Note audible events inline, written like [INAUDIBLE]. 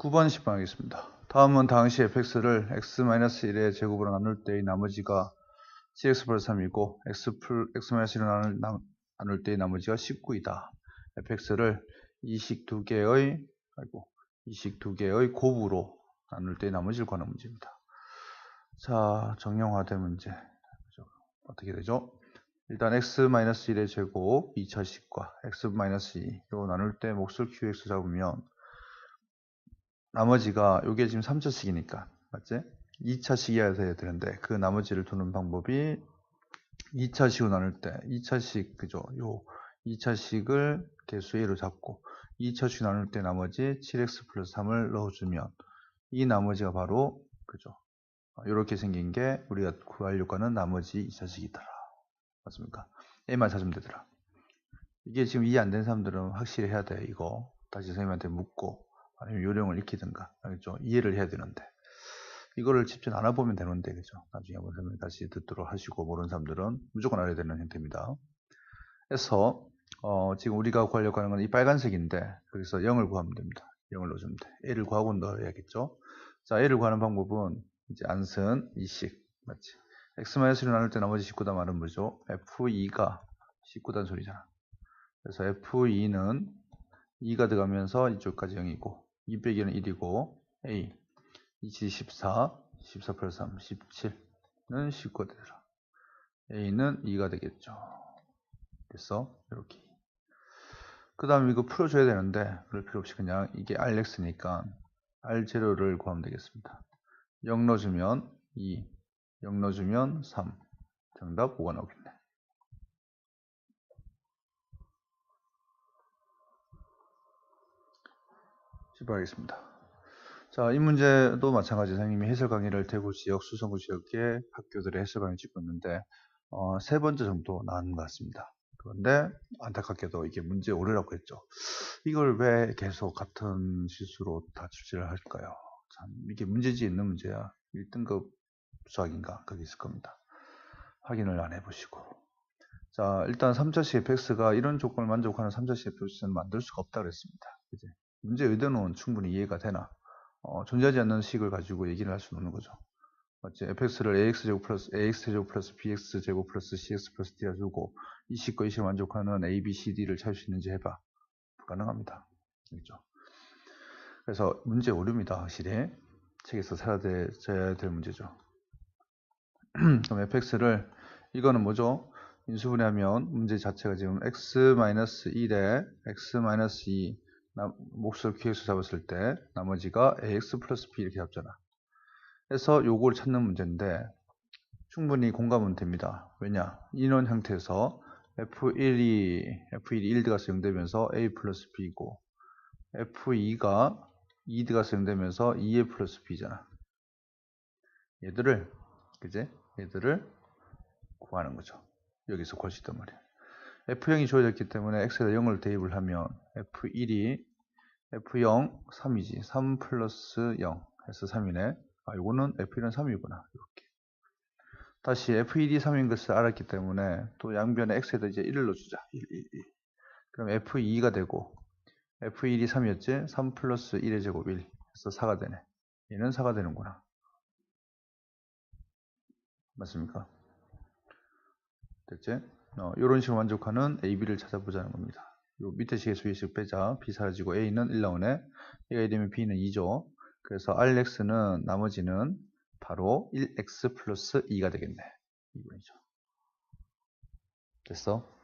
9번 10번 하겠습니다. 다음은 당시 fx를 x-1의 제곱으로 나눌 때의 나머지가 cx 플러스 3이고 x, x-1로 나눌, 나눌 때의 나머지가 19이다. fx를 이식 두 개의 아이고 이식 두 개의 곱으로 나눌 때의 나머지를 구하는 문제입니다. 자, 정형화된 문제. 어떻게 되죠? 일단 x-1의 제곱 2차식과 x-2로 나눌 때 몫을 qx 잡으면 나머지가 요게 지금 3차식이니까 맞지? 2차식이어야 돼야 되는데 그 나머지를 두는 방법이 2차식으로 나눌 때 2차식 그죠? 요 2차식을 개수 A로 잡고 2차식 나눌 때 나머지 7x 플러스 3을 넣어주면 이 나머지가 바로 그죠? 이렇게 생긴 게 우리가 구하려고 하는 나머지 2차식이더라. 맞습니까? A만 찾으면 되더라. 이게 지금 이해 안 되는 사람들은 확실히 해야 돼. 이거 다시 선생님한테 묻고 아니면 요령을 익히든가 알겠죠? 이해를 해야 되는데 이거를 직접 알아보면 되는데 그죠? 나중에 한번 설명 다시 듣도록 하시고 모르는 사람들은 무조건 알아야 되는 형태입니다. 그래서 어, 지금 우리가 구하려고 하는 건 이 빨간색인데 그래서 0을 구하면 됩니다. 0을 넣어주면 돼. A를 구하고 넣어야겠죠? 자, A를 구하는 방법은 이제 안선 이식 맞지? X-를 나눌 때 나머지 19다 말은 뭐죠? F2가 19단 소리잖아. 그래서 F2는 2가 들어가면서 이쪽까지 0이고 2 빼기 는 1이고 A 2치 14 14 플러스 3 17는 19가 되더라 A는 2가 되겠죠. 그래서 이렇게. 그 다음에 이거 풀어줘야 되는데 그럴 필요 없이 그냥 이게 RX니까 R0를 구하면 되겠습니다. 0 넣어주면 2 0 넣어주면 3 정답 5가 나오겠 네 시작하겠습니다. 자, 이 문제도 마찬가지 선생님이 해설 강의를 대구 지역, 수성구 지역의 학교들의 해설 강의 찍고 있는데 어, 세 번째 정도 나온 것 같습니다. 그런데 안타깝게도 이게 문제 오류라고 했죠. 이걸 왜 계속 같은 실수로 다 출제를 할까요? 참 이게 문제지 있는 문제야. 1등급 수학인가 거기 있을 겁니다. 확인을 안 해보시고 자 일단 3차식 fx가 이런 조건을 만족하는 3차식 fx는 만들 수가 없다 그랬습니다. 그지? 문제 의도는 충분히 이해가 되나 어, 존재하지 않는 식을 가지고 얘기를 할 수는 없는 거죠. 맞지? fx를 ax제곱 플러스 ax제곱 플러스 bx제곱 플러스 cx 플러스 d라 두고 이 식과 이 식을 만족하는 a, b, c, d를 찾을 수 있는지 해봐. 불가능합니다. 그렇죠? 그래서 문제 오류입니다. 확실히. 책에서 사라져야 될 문제죠. [CLEARS THROAT] 그럼 fx를 이거는 뭐죠? 인수분해하면 문제 자체가 지금 x-1에 x-2 몫을 qx 잡았을 때 나머지가 ax 플러스 b 이렇게 잡잖아. 그래서 요걸 찾는 문제인데 충분히 공감은 됩니다. 왜냐? 인원 형태에서 f1이 f1이 1 들어가서 0 되면서 a 플러스 b고 f2가 2 들어가서 0 되면서 2a 플러스 b잖아. 얘들을 그제? 얘들을 구하는 거죠. 여기서 구할 수 있단 말이야. F0이 주어졌기 때문에 X에다 0을 대입을 하면 F1이 F0 3이지. 3 플러스 0 해서 3이네. 아 이거는 F1은 3이구나. 이렇게. 다시 F1이 3인 것을 알았기 때문에 또 양변에 X에다 이제 1을 넣어주자. 1, 1, 1 그럼 F2가 되고 F1이 3이었지? 3 플러스 1의 제곱 1 해서 4가 되네. 얘는 4가 되는구나. 맞습니까? 됐지? 어, 이런 식으로 만족하는 AB를 찾아보자는 겁니다. 요 밑에 식의 수위식 빼자. B 사라지고 A는 1 나오네. A가 1이면 B는 2죠. 그래서 RX는 나머지는 바로 1X 플러스 2가 되겠네. 2번이죠. 됐어?